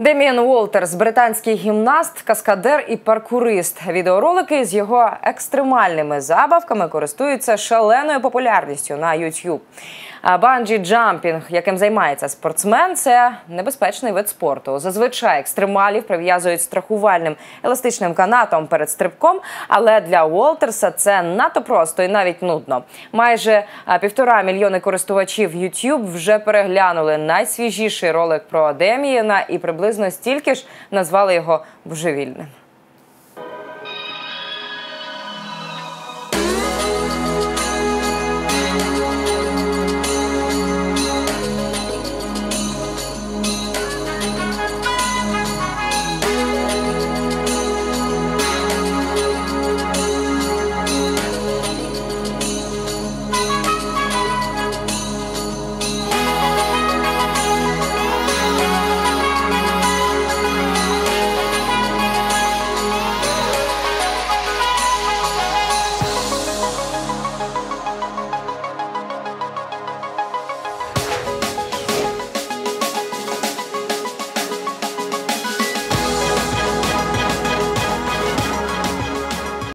Деміан Уолтерс, британський гімнаст, каскадер і паркурист. Відеоролики з його екстремальними забавками користуються шаленою популярністю на YouTube. Банджі джампінг, яким займається спортсмен, це небезпечний вид спорту. Зазвичай екстремалів прив'язують страхувальним еластичним канатом перед стрибком, але для Уолтерса це надто просто і навіть нудно. Майже півтора мільйони користувачів YouTube вже переглянули найсвіжіший ролик про Демієна і приблизно стільки ж назвали його божевільним.